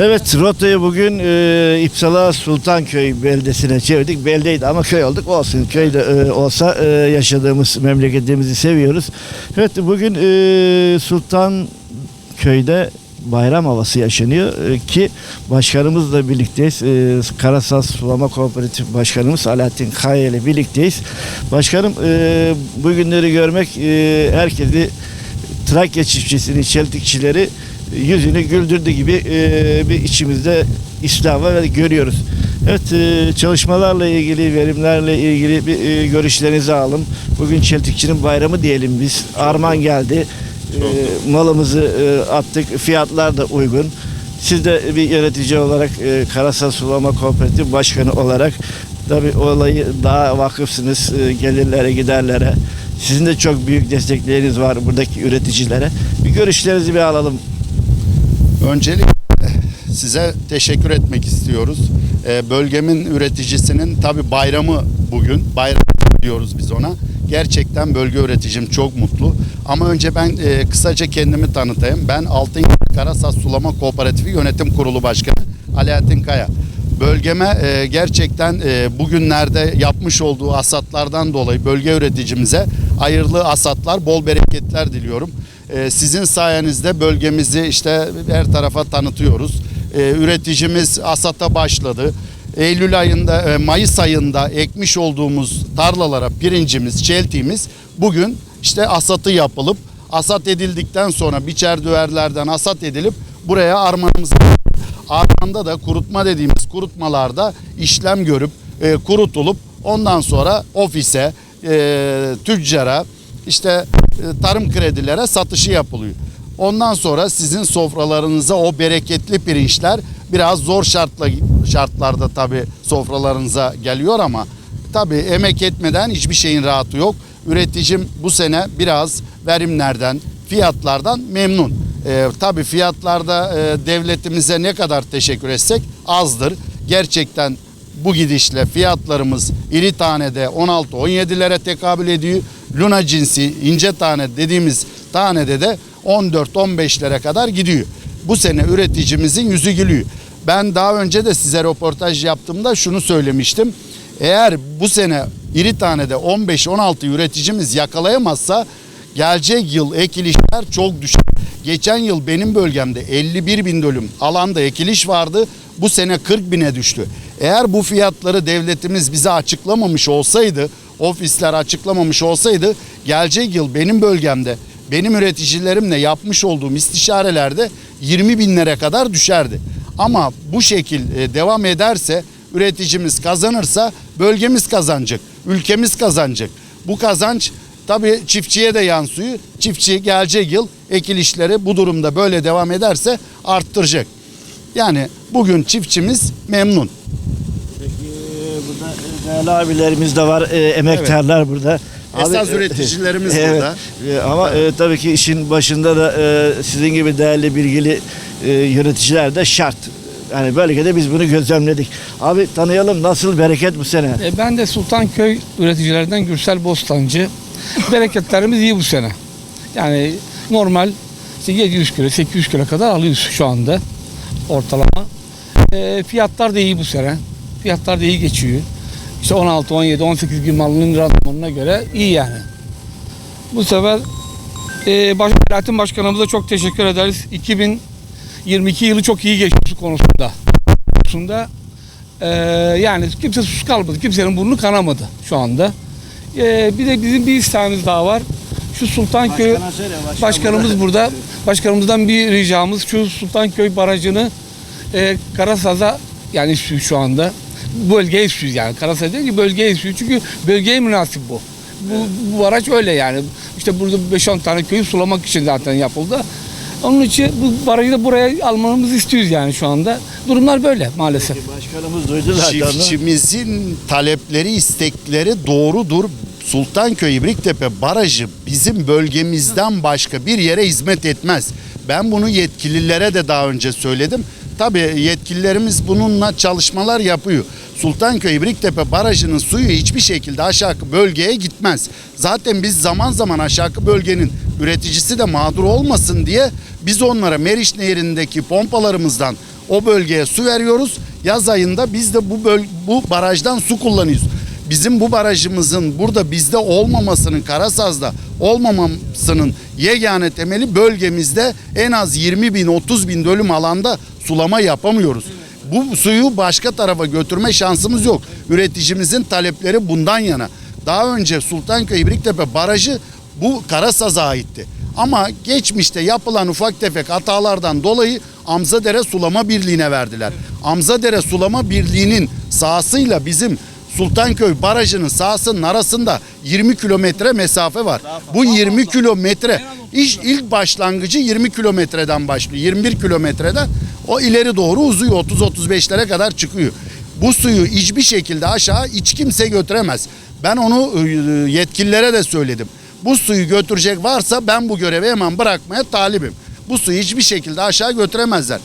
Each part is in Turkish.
Evet rotayı bugün e, İpsala Sultanköy beldesine çevirdik. Beldeydi ama köy olduk. Olsun köyde e, olsa e, yaşadığımız memleketimizi seviyoruz. Evet bugün e, Sultanköy'de bayram havası yaşanıyor e, ki başkanımızla birlikteyiz. E, Karasas Sulama Kooperatif Başkanımız Alaaddin Kaya ile birlikteyiz. Başkanım e, bu günleri görmek e, herkesi Trakya çiftçisini, çeltikçileri yüzünü güldürdü gibi e, bir içimizde İslam'ı ve görüyoruz. Evet e, çalışmalarla ilgili, verimlerle ilgili bir e, görüşlerinizi alalım. Bugün çeltikçinin bayramı diyelim biz. Arman geldi. Malımızı attık. Fiyatlar da uygun. Siz de bir yönetici olarak Karasal Sulama Kooperatif Başkanı olarak tabii olayı daha vakıfsınız gelirlere giderlere. Sizin de çok büyük destekleriniz var buradaki üreticilere. Bir görüşlerinizi bir alalım. Öncelikle size teşekkür etmek istiyoruz. Ee, bölgemin üreticisinin tabi bayramı bugün. Bayram diyoruz biz ona. Gerçekten bölge üreticim çok mutlu. Ama önce ben e, kısaca kendimi tanıtayım. Ben Altın Karasas Sulama Kooperatifi Yönetim Kurulu Başkanı Alaaddin Kaya. Bölgeme e, gerçekten e, bugünlerde yapmış olduğu asatlardan dolayı bölge üreticimize hayırlı asatlar, bol bereketler diliyorum. E, sizin sayenizde bölgemizi işte her tarafa tanıtıyoruz. E, üreticimiz asata başladı. Eylül ayında, e, Mayıs ayında ekmiş olduğumuz tarlalara pirincimiz, çeltiğimiz bugün işte asatı yapılıp asat edildikten sonra biçer düverlerden asat edilip buraya armağanımız Ardında da kurutma dediğimiz kurutmalarda işlem görüp e, kurutulup ondan sonra ofise, e, tüccara, işte tarım kredilere satışı yapılıyor. Ondan sonra sizin sofralarınıza o bereketli pirinçler biraz zor şartla şartlarda tabi sofralarınıza geliyor ama tabi emek etmeden hiçbir şeyin rahatı yok. Üreticim bu sene biraz verimlerden, fiyatlardan memnun. Ee, tabii fiyatlarda e, devletimize ne kadar teşekkür etsek azdır. Gerçekten bu gidişle fiyatlarımız iri tanede 16-17'lere tekabül ediyor. Luna cinsi ince tane dediğimiz tanede de 14-15'lere kadar gidiyor. Bu sene üreticimizin yüzü gülüyor. Ben daha önce de size röportaj yaptığımda şunu söylemiştim. Eğer bu sene iri tanede 15-16 üreticimiz yakalayamazsa gelecek yıl ekilişler çok düşer. Geçen yıl benim bölgemde 51 bin dönüm alanda ekiliş vardı. Bu sene 40 bine düştü. Eğer bu fiyatları devletimiz bize açıklamamış olsaydı, ofisler açıklamamış olsaydı gelecek yıl benim bölgemde benim üreticilerimle yapmış olduğum istişarelerde 20 binlere kadar düşerdi. Ama bu şekil e, devam ederse üreticimiz kazanırsa bölgemiz kazanacak, ülkemiz kazanacak. Bu kazanç tabii çiftçiye de yansıyor. Çiftçi gelecek yıl ekilişleri bu durumda böyle devam ederse arttıracak. Yani bugün çiftçimiz memnun. Değerli abilerimiz de var, e, emektarlar burada. Esas e, üreticilerimiz evet, burada. e, ama e, tabii ki işin başında da e, sizin gibi değerli bilgili e, yöneticiler de şart. Yani bölgede biz bunu gözlemledik. Abi tanıyalım nasıl bereket bu sene? E, ben de Sultanköy üreticilerinden Gürsel Bostancı. Bereketlerimiz iyi bu sene. Yani normal işte 700 kilo, 800 kilo kadar alıyoruz şu anda ortalama. E, fiyatlar da iyi bu sene. Fiyatlar da iyi geçiyor. İşte 16, 17, 18 gün malının randımanına göre iyi yani. Bu sefer e, baş, Alaaddin Başkanımıza çok teşekkür ederiz. 2022 yılı çok iyi geçti konusunda. konusunda ee, yani kimse sus kalmadı. Kimsenin burnu kanamadı şu anda. Ee, bir de bizim bir isteğimiz daha var. Şu Sultanköy söyle, başkan başkanımız burada. Başkanımızdan bir ricamız şu Sultanköy barajını e, Karasaz'a yani istiyor şu anda. Bölgeye istiyor yani. Karasaz değil ki bölgeye istiyor. Çünkü bölgeye münasip bu. Bu, bu baraj öyle yani. İşte burada 5-10 tane köyü sulamak için zaten yapıldı. Onun için bu barajı da buraya almamızı istiyoruz yani şu anda. Durumlar böyle maalesef. Başkanımız duydu zaten. Çiftçimizin talepleri, istekleri doğrudur. Sultanköy İbriktepe Barajı bizim bölgemizden başka bir yere hizmet etmez. Ben bunu yetkililere de daha önce söyledim. Tabii yetkililerimiz bununla çalışmalar yapıyor. Sultanköy İbriktepe Barajı'nın suyu hiçbir şekilde aşağı bölgeye gitmez. Zaten biz zaman zaman aşağı bölgenin üreticisi de mağdur olmasın diye biz onlara Meriç Nehri'ndeki pompalarımızdan o bölgeye su veriyoruz. Yaz ayında biz de bu böl bu barajdan su kullanıyoruz. Bizim bu barajımızın burada bizde olmamasının Karasaz'da olmamasının yegane temeli bölgemizde en az 20 bin 30 bin dönüm alanda sulama yapamıyoruz. Bu suyu başka tarafa götürme şansımız yok. Üreticimizin talepleri bundan yana. Daha önce Sultanköy İbriktepe barajı bu Karasaz'a aitti. Ama geçmişte yapılan ufak tefek hatalardan dolayı Amzadere Sulama Birliği'ne verdiler. Amzadere Sulama Birliği'nin sahasıyla bizim Sultanköy Barajı'nın sahasının arasında 20 kilometre mesafe var. Bu 20 kilometre iş ilk başlangıcı 20 kilometreden başlıyor. 21 kilometreden o ileri doğru uzuyor 30-35'lere kadar çıkıyor. Bu suyu hiçbir şekilde aşağı hiç kimse götüremez. Ben onu e, yetkililere de söyledim. Bu suyu götürecek varsa ben bu görevi hemen bırakmaya talibim. Bu suyu hiçbir şekilde aşağı götüremezler.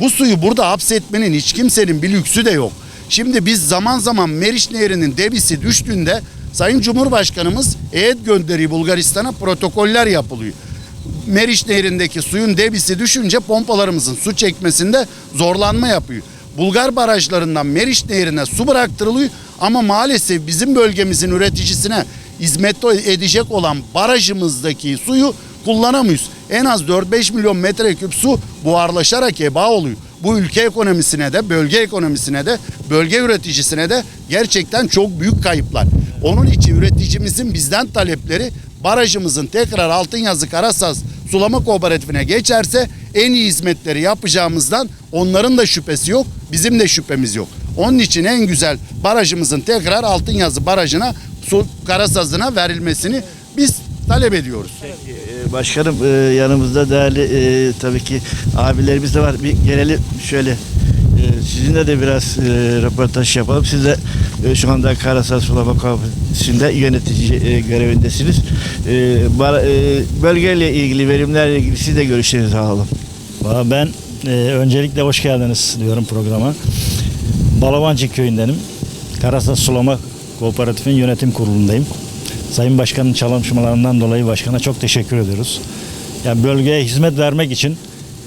Bu suyu burada hapsetmenin hiç kimsenin bir lüksü de yok. Şimdi biz zaman zaman Meriç Nehri'nin debisi düştüğünde Sayın Cumhurbaşkanımız heyet gönderiyor Bulgaristan'a protokoller yapılıyor. Meriç Nehri'ndeki suyun debisi düşünce pompalarımızın su çekmesinde zorlanma yapıyor. Bulgar barajlarından Meriç Nehri'ne su bıraktırılıyor ama maalesef bizim bölgemizin üreticisine hizmet edecek olan barajımızdaki suyu kullanamıyoruz. En az 4-5 milyon metreküp su buharlaşarak heba oluyor. Bu ülke ekonomisine de, bölge ekonomisine de, bölge üreticisine de gerçekten çok büyük kayıplar. Onun için üreticimizin bizden talepleri barajımızın tekrar Altınyazı Karasaz Sulama Kooperatifine geçerse en iyi hizmetleri yapacağımızdan onların da şüphesi yok, bizim de şüphemiz yok. Onun için en güzel barajımızın tekrar Altınyazı Barajı'na Karasaz'ına verilmesini biz talep ediyoruz. Ee, Başkanım e, yanımızda değerli e, tabii ki abilerimiz de var. Bir gelelim şöyle. e, Sizinle de biraz e, röportaj yapalım. Siz de şu anda Karasal Sulama Kooperatifinde yönetici görevindesiniz. Bölgeyle ilgili, verimlerle ilgili siz de görüşlerinizi alalım. Ben öncelikle hoş geldiniz diyorum programa. Balavancı köyündenim. Karasas Sulama Kooperatif'in yönetim kurulundayım. Sayın Başkan'ın çalışmalarından dolayı başkana çok teşekkür ediyoruz. Yani bölgeye hizmet vermek için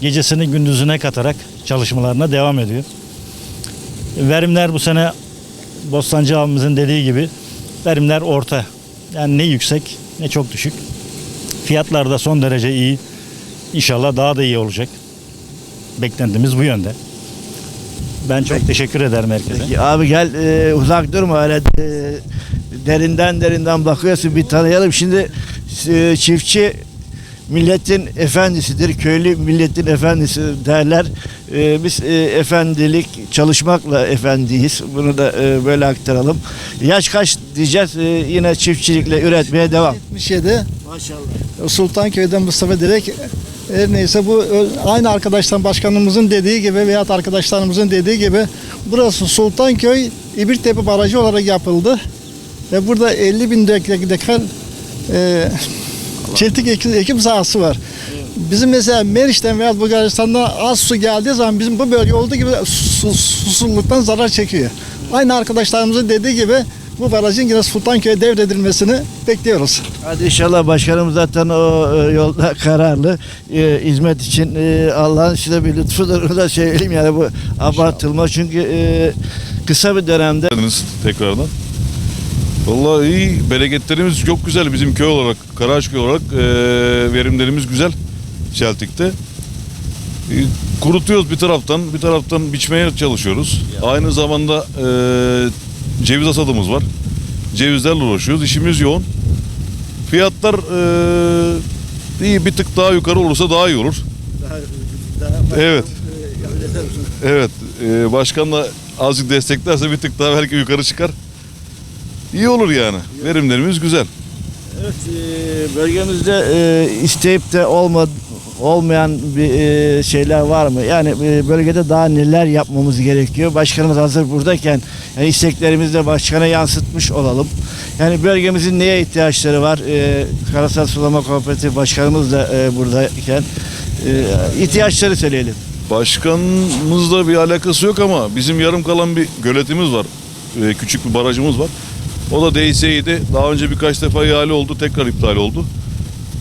gecesini gündüzüne katarak çalışmalarına devam ediyor. Verimler bu sene Bostancı abimizin dediği gibi verimler orta. Yani ne yüksek ne çok düşük. Fiyatlar da son derece iyi. İnşallah daha da iyi olacak. Beklentimiz bu yönde. Ben çok teşekkür ederim herkese. Peki, abi gel e, uzak durma öyle e, derinden derinden bakıyorsun bir tanıyalım. Şimdi e, çiftçi milletin efendisidir, köylü milletin efendisi derler. E, biz e, efendilik çalışmakla efendiyiz. Bunu da e, böyle aktaralım. Yaş kaç diyeceğiz? E, yine çiftçilikle üretmeye devam. 77 Maşallah. Sultanköy'den Mustafa Direk her neyse bu aynı arkadaştan başkanımızın dediği gibi veya arkadaşlarımızın dediği gibi burası Sultanköy İbirtepe Barajı olarak yapıldı. Ve burada 50 bin dekar, e, çeltik ekim, ekim sahası var. Bizim mesela Meriç'ten veya Bulgaristan'dan az su geldiği zaman bizim bu bölge olduğu gibi su- susuzluktan zarar çekiyor. Aynı arkadaşlarımızın dediği gibi bu barajın yine Sultanköy'e devredilmesini bekliyoruz. Hadi inşallah başkanım zaten o e, yolda kararlı. E, hizmet için e, Allah'ın size bir lütfudur. Onu da söyleyeyim yani bu abartılma. Çünkü e, kısa bir dönemde tekrardan. Vallahi iyi, bereketlerimiz çok güzel bizim köy olarak, Karaağaç köy olarak eee, verimlerimiz güzel Çeltik'te. E, kurutuyoruz bir taraftan, bir taraftan biçmeye çalışıyoruz. Aynı zamanda eee, ceviz hasadımız var. Cevizlerle uğraşıyoruz, işimiz yoğun. Fiyatlar eee, iyi bir tık daha yukarı olursa daha iyi olur. Evet. Evet, e, başkan da azıcık desteklerse bir tık daha belki yukarı çıkar. İyi olur yani. Verimlerimiz güzel. Evet, e, bölgemizde e, isteyip de olma, olmayan bir e, şeyler var mı? Yani e, bölgede daha neler yapmamız gerekiyor? Başkanımız hazır buradayken yani isteklerimizi de başkana yansıtmış olalım. Yani bölgemizin neye ihtiyaçları var? E, Karasal Sulama Kooperatif Başkanımız da e, buradayken e, ihtiyaçları söyleyelim. Başkanımızla bir alakası yok ama bizim yarım kalan bir göletimiz var. E, küçük bir barajımız var. O da DSİ'de daha önce birkaç defa ihale oldu, tekrar iptal oldu.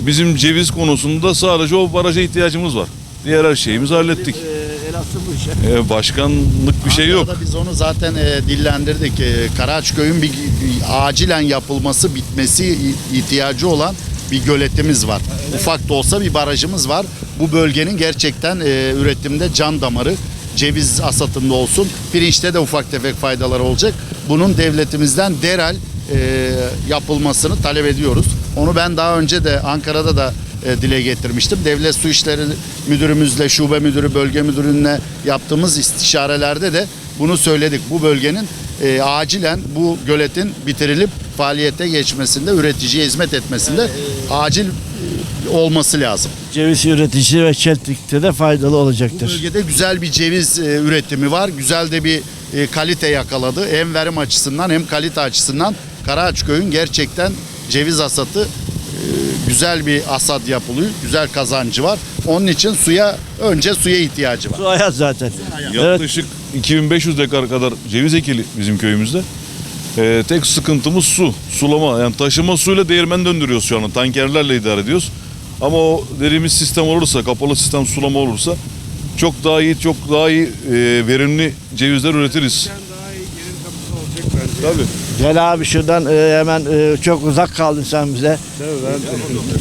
Bizim ceviz konusunda sadece o baraja ihtiyacımız var. Diğer her şeyimizi hallettik. E, aslında bu işe. E, başkanlık bir şey yok. Ankara'da Biz onu zaten e, dillendirdik. E, Karaağaçköy'ün bir, bir acilen yapılması, bitmesi i- ihtiyacı olan bir göletimiz var. Ufak da olsa bir barajımız var. Bu bölgenin gerçekten e, üretimde can damarı. Ceviz asatında olsun, pirinçte de ufak tefek faydaları olacak. Bunun devletimizden derhal e, yapılmasını talep ediyoruz. Onu ben daha önce de Ankara'da da e, dile getirmiştim. Devlet Su İşleri Müdürümüzle, şube müdürü, bölge müdürünle yaptığımız istişarelerde de bunu söyledik. Bu bölgenin e, acilen bu göletin bitirilip faaliyete geçmesinde, üreticiye hizmet etmesinde acil e, olması lazım. Ceviz üreticisi ve çeltikte de faydalı Bu olacaktır. bölgede güzel bir ceviz e, üretimi var. Güzel de bir e, kalite yakaladı. Hem verim açısından hem kalite açısından Karaağaçköy'ün gerçekten ceviz asatı e, güzel bir asat yapılıyor. Güzel kazancı var. Onun için suya önce suya ihtiyacı var. Su hayat zaten. Evet. Yaklaşık 2500 dekar kadar ceviz ekili bizim köyümüzde. Ee, tek sıkıntımız su, sulama. Yani taşıma suyla değirmen döndürüyoruz şu an. Tankerlerle idare ediyoruz. Ama o dediğimiz sistem olursa, kapalı sistem sulama olursa çok daha iyi, çok daha iyi e, verimli cevizler üretiriz. Tabii. Gel abi şuradan e, hemen e, çok uzak kaldın sen bize.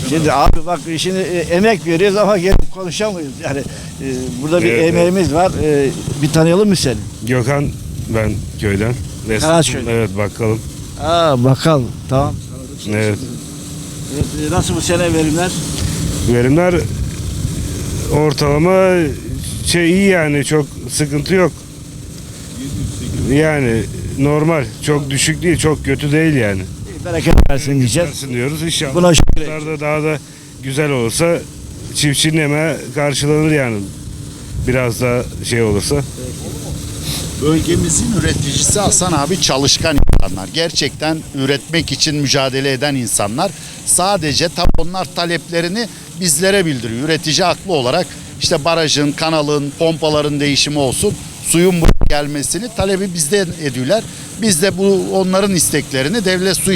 Şimdi abi bak şimdi e, emek veriyoruz ama gelip konuşamıyoruz. Yani e, burada bir Evet, emeğimiz var. E, bir tanıyalım mı seni? Gökhan ben köyden. Res-. Evet bakalım. Aa bakalım. Tamam. Evet. Evet, e, nasıl bu sene verimler? Verimler ortalama şey iyi yani çok sıkıntı yok. Yani normal. Çok düşük değil, çok kötü değil yani. Bereket versin diyeceğiz. Diyoruz inşallah. Buna şükür. Bunlar da daha da güzel olursa çiftçinin emeği karşılanır yani. Biraz daha şey olursa. Bölgemizin üreticisi Hasan abi çalışkan insanlar. Gerçekten üretmek için mücadele eden insanlar. Sadece tabi onlar taleplerini bizlere bildiriyor. Üretici haklı olarak işte barajın, kanalın, pompaların değişimi olsun. Suyun buraya gelmesini talebi bizden ediyorlar. Biz de bu onların isteklerini devlet su